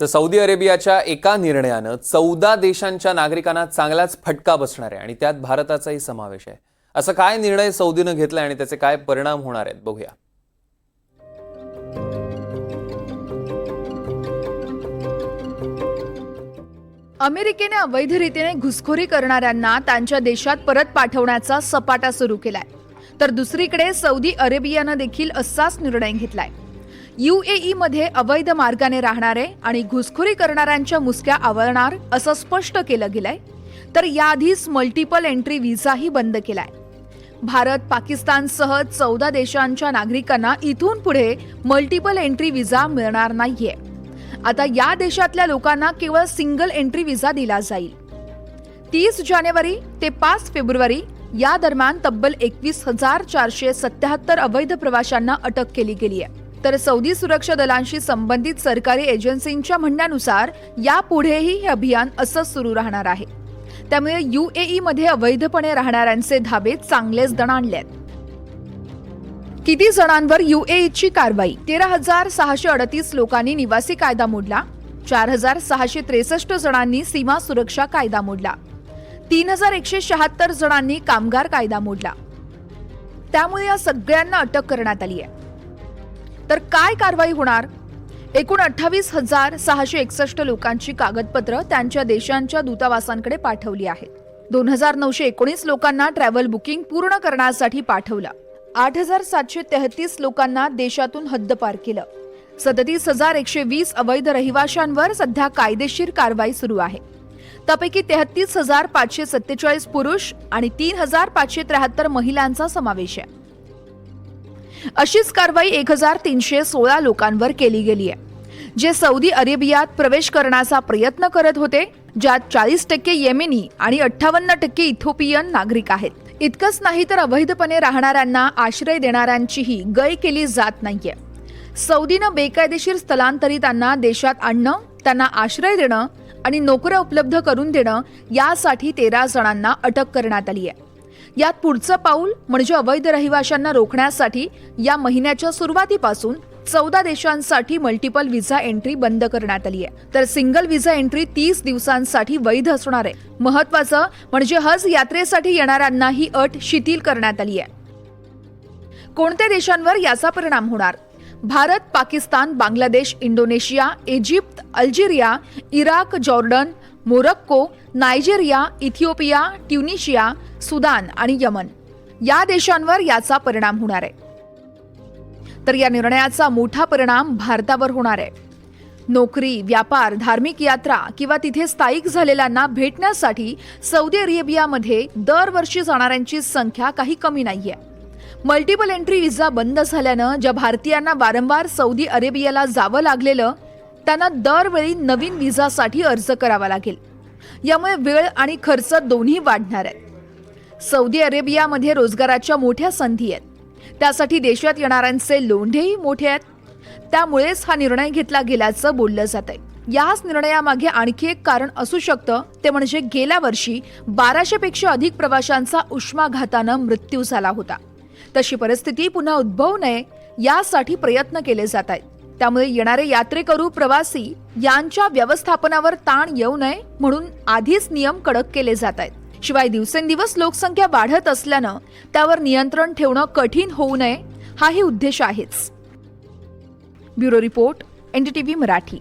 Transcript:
तर सौदी अरेबियाच्या एका निर्णयानं चौदा देशांच्या नागरिकांना चांगलाच फटका बसणार आहे आणि त्यात भारताचाही समावेश आहे. असं काय निर्णय सौदीनं घेतलाय आणि त्याचे काय परिणाम होणार आहेत बघूया. अमेरिकेने अवैध रीतीने घुसखोरी करणाऱ्यांना त्यांच्या देशात परत पाठवण्याचा सपाटा सुरू केलाय. तर दुसरीकडे सौदी अरेबियानं देखील असाच निर्णय घेतलाय. युएई मध्ये अवैध मार्गाने राहणारे आणि घुसखोरी करणाऱ्यांच्या मुसक्या आवळणार असं स्पष्ट केलं गेलंय. तर याआधीच मल्टिपल एंट्री व्हिसाही बंद केलाय. भारत पाकिस्तानसह चौदा देशांच्या नागरिकांना इथून पुढे मल्टिपल एंट्री व्हिसा मिळणार नाहीये. आता या देशातल्या लोकांना केवळ सिंगल एंट्री व्हिसा दिला जाईल. तीस जानेवारी ते पाच फेब्रुवारी या दरम्यान तब्बल एकवीस हजार चारशे सत्याहत्तर अवैध प्रवाशांना अटक केली गेली आहे तर सौदी सुरक्षा दलांशी संबंधित सरकारी एजन्सींच्या म्हणण्यानुसार यापुढेही हे अभियान असंच सुरू राहणार आहे. त्यामुळे युएई मध्ये अवैधपणे राहणाऱ्यांचे धाबे चांगलेच दणाणले आहेत किती जणांवर युएईची कारवाई? तेरा हजार सहाशे अडतीस लोकांनी निवासी कायदा मोडला. चार हजार सहाशे त्रेसष्ट जणांनी सीमा सुरक्षा कायदा मोडला. तीन हजार एकशे शहात्तर जणांनी कामगार कायदा मोडला. त्यामुळे या सगळ्यांना अटक करण्यात आली आहे. तर काय कारवाई होणार? एकूण अठ्ठावीस हजार सहाशे एकसष्ट लोकांची कागदपत्र त्यांच्या देशांच्या दूतावासांकडे पाठवली आहेत. दोन हजार नऊशे एकोणीस लोकांना ट्रॅव्हल बुकिंग पूर्ण करण्यासाठी पाठवलं. आठ हजार सातशे तेहतीस लोकांना देशातून हद्दपार केलं. सदतीस हजार एकशे वीस अवैध रहिवाशांवर सध्या कायदेशीर कारवाई सुरू आहे. त्यापैकी तेहतीस हजार पाचशे सत्तेचाळीस पुरुष आणि तीन हजार पाचशे त्र्याहत्तर महिलांचा समावेश आहे. अशीच कारवाई एक हजार तीनशे सोळा लोकांवर केली गेली आहे जे सौदी अरेबियात प्रवेश करण्याचा प्रयत्न करत होते ज्यात चाळीस टक्के येमेनी आणि अठ्ठावन्न टक्के इथोपियन नागरिक आहेत. इतकंच नाही तर अवैधपणे राहणाऱ्यांना आश्रय देणाऱ्यांचीही गय केली जात नाहीये. सौदीनं बेकायदेशीर स्थलांतरितांना देशात आणणं त्यांना आश्रय देणं आणि नोकऱ्या उपलब्ध करून देणं यासाठी तेरा जणांना अटक करण्यात आली आहे यात पुढचं पाऊल म्हणजे अवैध रहिवाशांना रोखण्यासाठी या महिन्याच्या सुरुवातीपासून चौदा देशांसाठी मल्टिपल व्हिसा एंट्री बंद करण्यात आली आहे. तर सिंगल व्हिसा एंट्री तीस दिवसांसाठी वैध असणार आहे. महत्वाचं म्हणजे हज यात्रेसाठी येणाऱ्यांना ही अट शिथिल करण्यात आली आहे. कोणत्या देशांवर याचा परिणाम होणार? Bharat Pakistan Bangladesh Indonesia Egypt Algeria Iraq Jordan Morocco Nigeria Ethiopia Tunisia Sudan आणि यमन या देशांवर याचा परिणाम होणार आहे. तर या निर्णयाचा मोठा परिणाम भारतावर होणार आहे. नोकरी व्यापार धार्मिक यात्रा किंवा तिथे स्थायिक झालेल्यांना भेटण्यासाठी सौदी अरेबियामध्ये दरवर्षी जाणाऱ्यांची संख्या काही कमी नाहीये. मल्टिपल एंट्री व्हिसा बंद झाल्यानं ज्या भारतीयांना वारंवार सौदी अरेबियाला जावं लागलेलं त्यांना दरवेळी नवीन व्हिसासाठी अर्ज करावा लागेल. यामुळे वेळ आणि खर्च दोन्ही वाढणार आहेत. सौदी अरेबियामध्ये रोजगाराच्या मोठ्या संधी आहेत. त्यासाठी देशात येणाऱ्यांचे लोंढेही मोठे आहेत. त्यामुळेच हा निर्णय घेतला गेल्याचं बोललं जात आहे याच निर्णयामागे आणखी एक कारण असू शकतं ते म्हणजे गेल्या वर्षी बाराशे पेक्षा अधिक प्रवाशांचा उष्माघातानं मृत्यू झाला होता. तशी परिस्थिती पुन्हा उद्भवू नये यासाठी प्रयत्न केले जात आहेत. त्यामुळे येणारे यात्रेकरू प्रवासी यांच्या व्यवस्थापनावर ताण येऊ नये म्हणून आधीच नियम कडक केले जात आहेत. शिवाय दिवसेंदिवस लोकसंख्या वाढत असल्यानं त्यावर नियंत्रण ठेवणं कठीण होऊ नये हाही उद्देश आहेच. Bureau report NDTV Marathi.